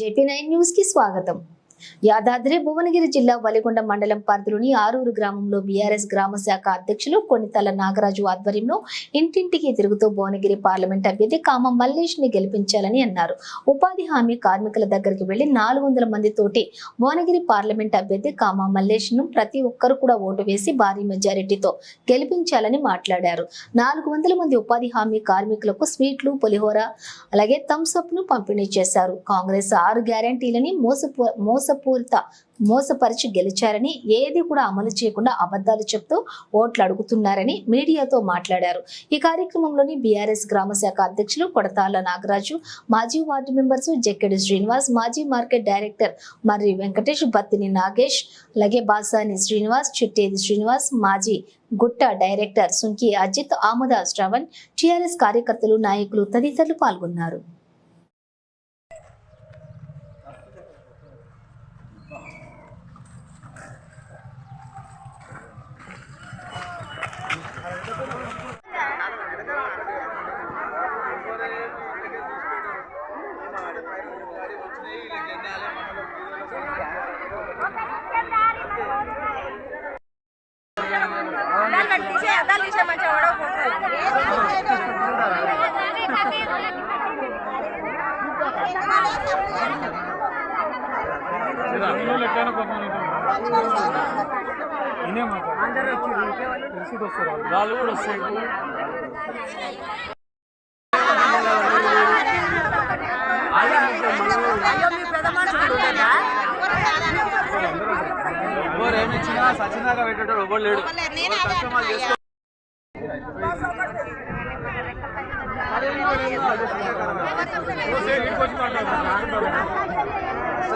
JP nine న్యూస్కి స్వాగతం యాదాద్రి భువనగిరి జిల్లా వలిగొండ మండలం పరిధిలోని ఆరూరు గ్రామంలో బీఆర్ఎస్ గ్రామ శాఖ అధ్యక్షులు కొనితల నాగరాజు ఆధ్వర్యంలో ఇంటింటికి తిరుగుతూ భువనగిరి పార్లమెంట్ అభ్యర్థి కామ మల్లేష్ని గెలిపించాలని అన్నారు. ఉపాధి హామీ కార్మికుల దగ్గరికి వెళ్ళి నాలుగు వందల మంది తోటి భువనగిరి పార్లమెంట్ అభ్యర్థి కామ మల్లేష్ను ప్రతి ఒక్కరు కూడా ఓటు వేసి భారీ మెజారిటీతో గెలిపించాలని మాట్లాడారు. నాలుగు వందల మంది ఉపాధి హామీ కార్మికులకు స్వీట్లు పులిహోర అలాగే థమ్స్అప్ను పంపిణీ చేశారు. కాంగ్రెస్ ఆరు గ్యారంటీలని మోస మోసపూరిత మోసపరిచి గెలిచారని ఏది కూడా అమలు చేయకుండా అబద్ధాలు చెప్తూ ఓట్లు అడుగుతున్నారని మీడియాతో మాట్లాడారు. ఈ కార్యక్రమంలోని బీఆర్ఎస్ గ్రామ శాఖ అధ్యక్షులు కొడతాల నాగరాజు మాజీ వార్డు మెంబర్స్ జక్కెడి శ్రీనివాస్ మాజీ మార్కెట్ డైరెక్టర్ మర్రి వెంకటేష్ బత్తిని నాగేష్ అలాగే బాసాని శ్రీనివాస్ చిట్టేది శ్రీనివాస్ మాజీ గుట్ట డైరెక్టర్ సుంకి అజిత్ ఆమద శ్రవణ్ టిఆర్ఎస్ కార్యకర్తలు నాయకులు తదితరులు పాల్గొన్నారు. వాళ్ళు కూడా వస్తాయి ఎవరు ఇచ్చినా సచినాగా పెట్టేటోడు ఎవరు లేడు చేసుకో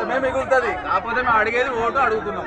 మేము మిగులుతుంది కాకపోతే మేము అడిగేది ఓటు అడుగుతున్నాం.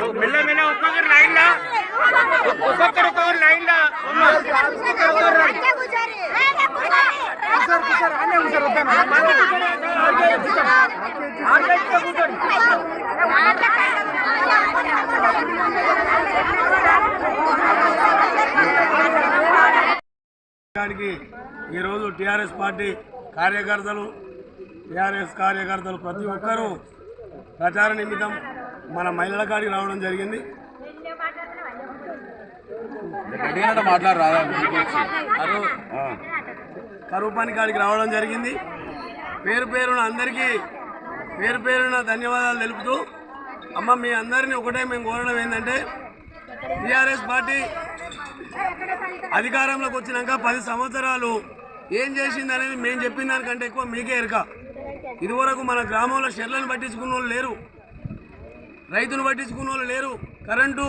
మెల్ల ఒక్కొక్కరు లైన్ లా ఒక్కొక్కరు ఒక్కొక్కరు లైన్ లా ఈరోజు టీఆర్ఎస్ పార్టీ కార్యకర్తలు టీఆర్ఎస్ కార్యకర్తలు ప్రతి ఒక్కరూ ప్రచార నిమిత్తం మన మహిళల కాడికి రావడం జరిగింది. కరువు పని కాడికి రావడం జరిగింది. పేరు పేరున అందరికీ పేరు పేరున ధన్యవాదాలు తెలుపుతూ అమ్మ మీ అందరినీ ఒకటే మేము కోరడం ఏంటంటే టీఆర్ఎస్ పార్టీ అధికారంలోకి వచ్చినాక పది సంవత్సరాలు ఏం చేసింది అనేది మేము చెప్పిన దానికంటే ఎక్కువ మీకే ఎరక. ఇదివరకు మన గ్రామంలో షెర్లను పట్టించుకున్న వాళ్ళు లేరు. రైతును పట్టించుకున్న వాళ్ళు లేరు. కరెంటు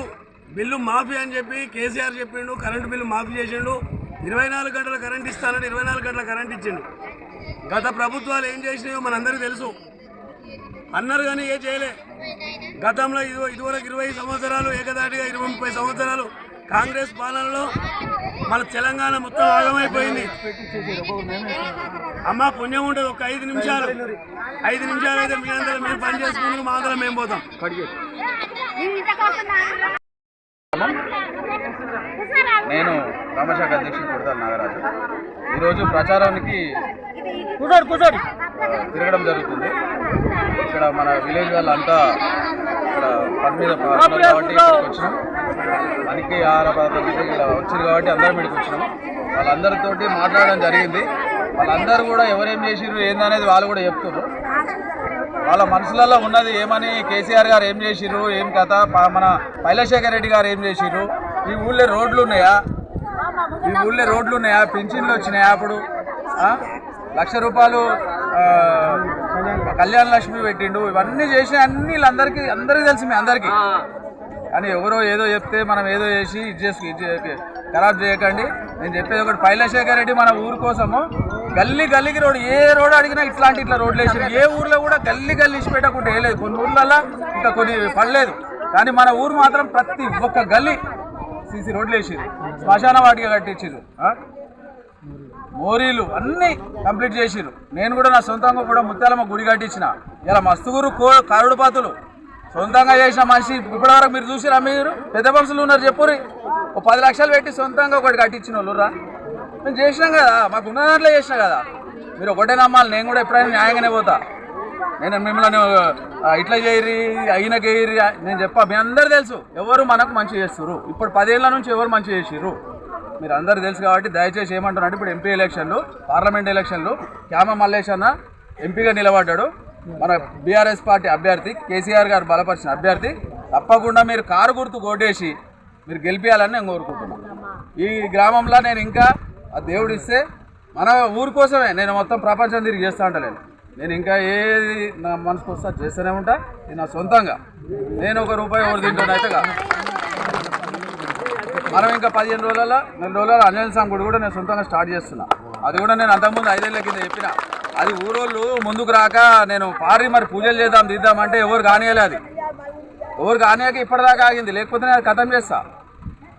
బిల్లు మాఫీ అని చెప్పి కేసీఆర్ చెప్పిండు. కరెంటు బిల్లు మాఫీ చేసిండు. ఇరవై నాలుగు గంటల కరెంట్ ఇస్తానని ఇరవై నాలుగు గంటల కరెంట్ ఇచ్చిండు. గత ప్రభుత్వాలు ఏం చేసినాయో మనందరికీ తెలుసు. అన్నారు కానీ ఏ చేయలే. గతంలో ఇదివరకు ఇరవై సంవత్సరాలు ఏకదాటిగా ఇరవై ముప్పై సంవత్సరాలు కాంగ్రెస్ పాలనలో మన తెలంగాణ మొత్తం ఆగమైపోయింది. అమ్మ పుణ్యం ఉంటుంది ఒక ఐదు నిమిషాలు. ఐదు నిమిషాలు అయితే మీ అందరం మేము పని చేసుకుని మా అందరం మేము పోతాం. నేను రామశాఖ అధ్యక్షుడు కొడతాను నాగరాజు. ఈరోజు ప్రచారానికి తిరగడం జరుగుతుంది. ఇక్కడ మన విలేజ్ వాళ్ళంతా ఇక్కడ పని మీద కాబట్టి వచ్చినాం. మనకి ఆహార ఇలా వచ్చారు కాబట్టి అందరం ఇక్కడికి వచ్చినాం వాళ్ళందరితోటి మాట్లాడడం జరిగింది. వాళ్ళందరూ కూడా ఎవరేం చేసిర్రు ఏందనేది వాళ్ళు కూడా చెప్తున్నారు వాళ్ళ మనసులలో ఉన్నది ఏమని కేసీఆర్ గారు ఏం చేసిర్రు ఏం కథ? ప- మన పైలశేఖర్ రెడ్డి గారు ఏం చేసిర్రు? ఈ ఊళ్ళో రోడ్లు ఉన్నాయా? ఈ ఊళ్ళో రోడ్లు ఉన్నాయా? పింఛన్లు వచ్చినాయా అప్పుడు? లక్ష రూపాయలు కళ్యాణ లక్ష్మి పెట్టిండు. ఇవన్నీ చేసి అన్ని వీళ్ళందరికీ అందరికీ తెలిసి మీ అందరికీ. కానీ ఎవరో ఏదో చెప్తే మనం ఏదో చేసి ఇది చేసి ఖరాబ్ చేయకండి. నేను చెప్పేది ఒకటి పైలశేఖర్ రెడ్డి మన ఊరు కోసము గల్లీ గల్లీకి రోడ్ ఏ రోడ్ అడిగినా ఇట్లాంటి ఇట్లా రోడ్లు వేసి ఏ ఊర్లో కూడా గల్లీ గల్లీ ఇచ్చి పెట్టకుండా వేయలేదు కొన్ని ఊర్లలో ఇంకా కొన్ని పడలేదు. కానీ మన ఊరు మాత్రం ప్రతి ఒక్క గల్లీ సీసీ రోడ్లు వేసిరు శ్మశాన వాటిగా కట్టించారు మోరీలు అన్నీ కంప్లీట్ చేసిరు నేను కూడా నా సొంతంగా కూడా ముత్యాలమ్మ గుడి కట్టించిన. ఇలా మస్తుగురు కో కారుడు పాతులు సొంతంగా చేసిన మనిషి ఇప్పటివరకు మీరు చూసిరా మీరు? పెద్ద మనుషులు ఉన్నారు చెప్పురి ఒక పది లక్షలు పెట్టి సొంతంగా ఒకటి కట్టించిన వాళ్ళురా మేము చేసినాం కదా మాకు ఉన్న దాంట్లో చేసినా కదా. మీరు ఒకటే నమ్మాలి నేను కూడా ఎప్పుడైనా న్యాయంగానే పోతా. నేను మిమ్మల్ని ఇట్లా చేయరి అయిన చేయరి నేను చెప్పా మీ అందరు తెలుసు. ఎవరు మనకు మంచి చేస్తారు ఇప్పుడు పదేళ్ళ నుంచి ఎవరు మంచి చేసిర్రు? మీరు అందరు తెలుసు కాబట్టి దయచేసి ఏమంటున్నాడు ఇప్పుడు ఎంపీ ఎలక్షన్లు పార్లమెంట్ ఎలక్షన్లు క్యామ మల్లేష్ అన్న ఎంపీగా నిలబడ్డాడు. మన బీఆర్ఎస్ పార్టీ అభ్యర్థి కేసీఆర్ గారు బలపరిచిన అభ్యర్థి తప్పకుండా మీరు కారు గుర్తు కొట్టేసి మీరు గెలిపించాలని నేను కోరుకుంటున్నాను. ఈ గ్రామంలో నేను ఇంకా ఆ దేవుడు ఇస్తే మన ఊరి కోసమే నేను మొత్తం ప్రపంచం తిరిగి చేస్తూ ఉంటాను నేను ఇంకా ఏది నా మనసుకు వస్తా చేస్తూనే ఉంటా ఇది నా సొంతంగా. నేను ఒక రూపాయి ఎవరు తింటాను అయితే కాదు. మనం ఇంకా పదిహేను రోజులలో నెల రోజులలో అంజనేయ స్వామి గుడి కూడా నేను సొంతంగా స్టార్ట్ చేస్తున్నా. అది కూడా నేను అంతకుముందు ఐదేళ్ళ కింద చెప్పిన. అది ఊరోళ్ళు ముందుకు రాక నేను పారి మరి పూజలు చేద్దాం తీద్దామంటే ఎవరు కానియలే అది. ఎవరు కానియాక ఇప్పటిదాకా ఆగింది. లేకపోతే నేను కథం చేస్తా.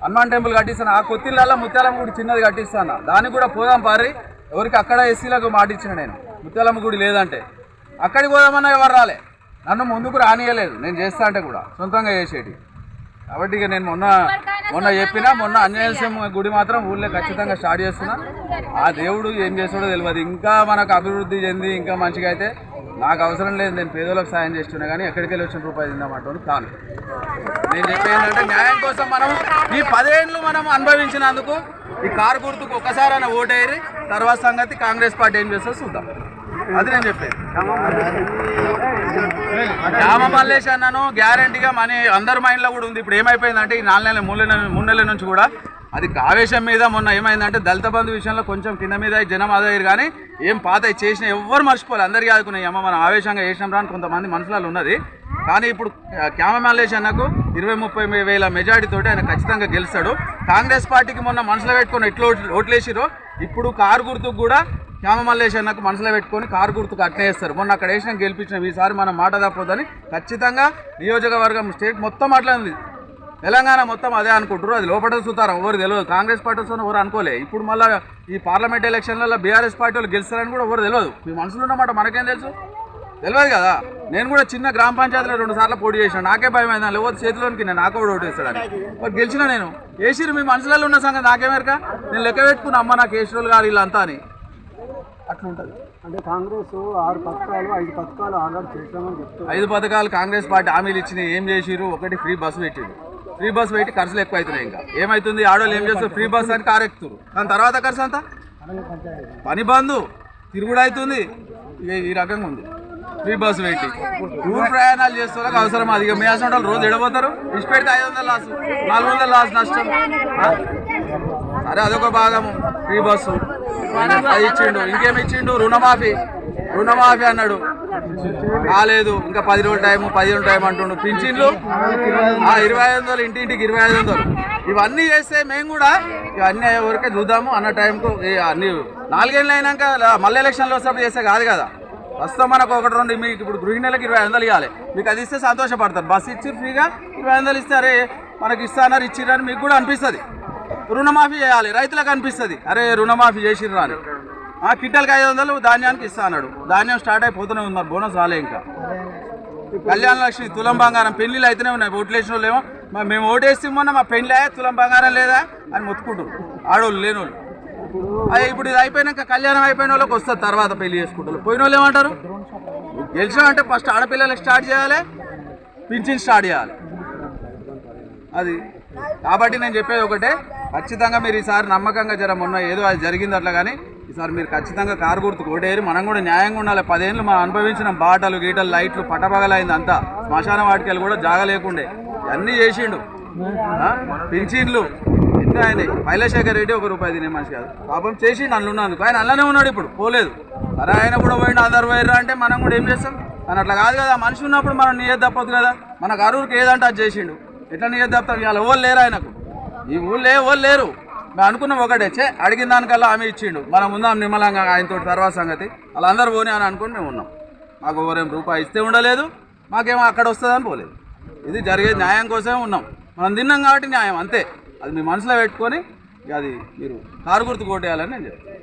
హనుమాన్ టెంపుల్ కట్టిస్తాను. ఆ కొత్తిళ్ళల్లో ముత్యాలమ్మ గుడి చిన్నది కట్టిస్తాను. దానికి కూడా పోదాం పారి. ఎవరికి అక్కడ ఎస్సీలకు మాట ఇచ్చిన నేను. ముత్యాలమ్మ గుడి లేదంటే. అక్కడికి పోదామన్నా ఎవరు రాలే. నన్ను ముందుకు రానియలేదు నేను చేస్తా అంటే కూడా. సొంతంగా చేసేటి. కాబట్టి ఇక నేను మొన్న మొన్న చెప్పినా మొన్న స్వామి గుడి మాత్రం ఊళ్ళో ఖచ్చితంగా స్టార్ట్ చేస్తున్నా. ఆ దేవుడు ఏం చేస్తాడో తెలియదు. ఇంకా మనకు అభివృద్ధి చెంది ఇంకా మంచిగా అయితే నాకు అవసరం లేదు. నేను పేదలకు సాయం చేస్తున్నా కానీ ఎక్కడికి వెళ్ళి వచ్చిన రూపాయలు తిందామంటాను కాను నేను చెప్పేది ఏంటంటే న్యాయం కోసం మనం ఈ పదేళ్ళు మనం అనుభవించినందుకు ఈ కారు గుర్తుకు ఒక్కసారి అయినా ఓటేరి తర్వాత సంగతి కాంగ్రెస్ పార్టీ ఏం చేస్తుందో చూద్దాం. అది నేను చెప్పేది. గ్రామ మల్లేష్ అన్నను గ్యారంటీగా మన అందరి మైండ్లో కూడా ఉంది. ఇప్పుడు ఏమైపోయిందంటే ఈ నాలుగు నెలల మూడు నెలల మూడు నెలల నుంచి కూడా అది ఆవేశం మీద మొన్న ఏమైందంటే దళిత బంధు విషయంలో కొంచెం కింద మీద జనం అదయ్యారు కానీ ఏం పాత చేసిన ఎవ్వరు మర్చిపోలేదు అందరికీ ఆదుకున్నాయి అమ్మ మనం ఆవేశంగా చేసినాం రా అని కొంతమంది మనుషులలో ఉన్నది. కానీ ఇప్పుడు క్యామ మల్లేష్ అన్నకు ఇరవై ముప్పై వేల మెజార్టీతోటి ఆయన ఖచ్చితంగా గెలుస్తాడు. కాంగ్రెస్ పార్టీకి మొన్న మనసులో పెట్టుకుని ఎట్లా ఓట్లు- ఓట్లేసిరో ఇప్పుడు కారు గుర్తుకు కూడా క్యామ మల్లేష్ అన్నకు మనసులో పెట్టుకొని కారు గుర్తుకు అట్టేస్తారు వేస్తారు మొన్న అక్కడ వేసిన గెలిపించిన. ఈసారి మనం మాట తప్పొద్దని ఖచ్చితంగా నియోజకవర్గం స్టేట్ మొత్తం అట్లా ఉంది. తెలంగాణ మొత్తం అదే అనుకుంటారు అది లోపల చూతారు ఎవరు తెలియదు కాంగ్రెస్ పార్టీ వస్తున్న ఎవరు అనుకోలే. ఇప్పుడు మళ్ళీ ఈ పార్లమెంట్ ఎలక్షన్లలో బీఆర్ఎస్ పార్టీ వాళ్ళు గెలుస్తారని కూడా ఎవరు తెలియదు మీ మనసులో ఉన్నమాట మనకేం తెలుసు? తెలియదు కదా. నేను కూడా చిన్న గ్రామ పంచాయతీలో రెండు సార్లు పోటీ చేశాను నాకే భయం అయిందా. లేకపోతే చేతిలోనికి నేను నాకు కూడా ఓటేస్తాడని. మరి గెలిచిన నేను. వేసిరు మీ మనసులలో ఉన్న సంగతి నాకేమేరక నేను లెక్క పెట్టుకున్నా అమ్మ నాకు వేసిరోలు గారు వీళ్ళంతా అని. అట్లుంటుంది. అంటే కాంగ్రెస్ ఆరు పథకాలు ఐదు పథకాలు ఆల్రెడీ చేశామని చెప్తారు ఐదు పథకాలు కాంగ్రెస్ పార్టీ హామీలు ఇచ్చినాయి. ఏం చేసిరు ఒకటి ఫ్రీ బస్సు పెట్టిరు ఫ్రీ బస్సు పెట్టి ఖర్చులు ఎక్కువ అవుతున్నాయి ఇంకా. ఏమవుతుంది ఆడవాళ్ళు ఏం చేస్తారు? ఫ్రీ బస్ అని కారు ఎక్కుతారు దాని తర్వాత ఖర్చు అంతా? పని బంధు తిరుగుడు అవుతుంది. ఈ రకంగా ఉంది. ఫ్రీ బస్సు పెట్టి. టూర్ ప్రయాణాలు చేస్తే అవసరం అది. ఇక మీ అసలు రోజు ఎడబోతారు ఇచ్చి ఐదు వందలు లాస్. నాలుగు వందలు లాస్ నష్టం. సరే అదొక భాగము. Free bus. అది ఇచ్చిండు. ఇంకేమి ఇచ్చిండు? రుణమాఫీ. రుణమాఫీ అన్నాడు. కాలేదు. ఇంకా పది రోజుల టైం పది రోజుల టైం అంటుండు. పింఛన్లు? ఆ, ఇరవై ఐదు వందలు ఇంటింటికి ఇరవై ఐదు వందలు. ఇవన్నీ చేస్తే మేము కూడా ఇవన్నీ అయ్యే వరకే చూద్దాము అన్న టైంకు ఈ అన్ని నాలుగేళ్ళు అయినాక మళ్ళీ ఎలక్షన్లో వస్తే చేస్తే కాదు కదా. ప్రస్తుతం మనకు ఒకటి రెండు మీకు ఇప్పుడు గృహిణులకు ఇరవై ఐదు వందలు ఇవ్వాలి. మీకు అది ఇస్తే సంతోషపడతారు. బస్సు ఇచ్చి ఫ్రీగా ఇరవై ఐదు వందలు ఇస్తారే మనకి ఇస్తానన్నారు ఇచ్చిరని మీకు కూడా అనిపిస్తుంది. రుణమాఫీ చేయాలి. రైతులకు అనిపిస్తుంది. అరే రుణమాఫీ చేసిర్రా అని. ఆ కింటల్కి ఐదు వందలు ధాన్యానికి ఇస్తా అన్నాడు. ధాన్యం స్టార్ట్ అయిపోతూనే ఉంది మరి బోనస్ రాలే ఇంకా. కళ్యాణ లక్ష్మి తులం బంగారం పెళ్ళిలు అయితేనే ఉన్నాయి. ఓట్లు వేసిన వాళ్ళు ఏమో మరి మేము ఓటేసి మొన్న మా పెళ్ళి తులం బంగారం లేదా అని మొత్తుకుంటారు ఆడోళ్ళు లేనోళ్ళు. అదే ఇప్పుడు ఇది అయిపోయినాక కళ్యాణం అయిపోయిన వాళ్ళకి వస్తుంది తర్వాత పెళ్ళి చేసుకుంటారు. పోయిన వాళ్ళు ఏమంటారు? గెలిచామంటే ఫస్ట్ ఆడపిల్లలకు స్టార్ట్ చేయాలి పింఛన్ స్టార్ట్ చేయాలి. అది. కాబట్టి నేను చెప్పేది ఒకటే ఖచ్చితంగా మీరు ఈసారి నమ్మకంగా జర మొన్న ఏదో అది జరిగింది అట్లా కానీ ఈసారి మీరు ఖచ్చితంగా కారు గుర్తు కోటేరి మనం కూడా న్యాయంగా ఉండాలి. పదేళ్ళు మనం అనుభవించిన బాటలు గీటలు లైట్లు పటపగలైంది అంతా. శ్మశాన వాటికలు కూడా జాగ లేకుండే అన్నీ చేసిండు. ఆ? పింఛన్లు. ఎన్నో ఆయన పైలశేఖర్ రెడ్డి ఒక రూపాయి తినే మనిషి కాదు. పాపం చేసిండు అందులో ఉన్నందుకు. ఆయన అలానే ఉన్నాడు ఇప్పుడు. పోలేదు. సరే ఆయన కూడా పోయిండు అందరు అంటే మనం కూడా ఏం చేస్తాం? కానీ అట్లా కాదు కదా. మనిషి ఉన్నప్పుడు మనం నీయదు తప్పదు కదా. మన అరువురికి ఏదంటే అది చేసిండు. ఎట్లా నీయదు తప్పుతాం ఇవాళ ఎవరు లేరు ఆయనకు. ఈ ఊళ్ళో ఎవరు లేరు. మేము అనుకున్నాం ఒకటే చే అడిగిన దానికల్లా ఆమె ఇచ్చిండు. మనం ఉందాం నిమ్మలంగా ఆయనతో తర్వాత సంగతి. వాళ్ళందరూ పోనీ అని అనుకుని మేము ఉన్నాం. మాకు ఎవరేం రూపాయి ఇస్తే ఉండలేదు మాకేమో అక్కడ వస్తుందని పోలేదు. ఇది జరిగే న్యాయం కోసమే ఉన్నాం. మనం తిన్నాం కాబట్టి న్యాయం అంతే. అది మీ మనసులో పెట్టుకొని అది మీరు కారు గుర్తు కొట్టేయాలని నేను చెప్తాను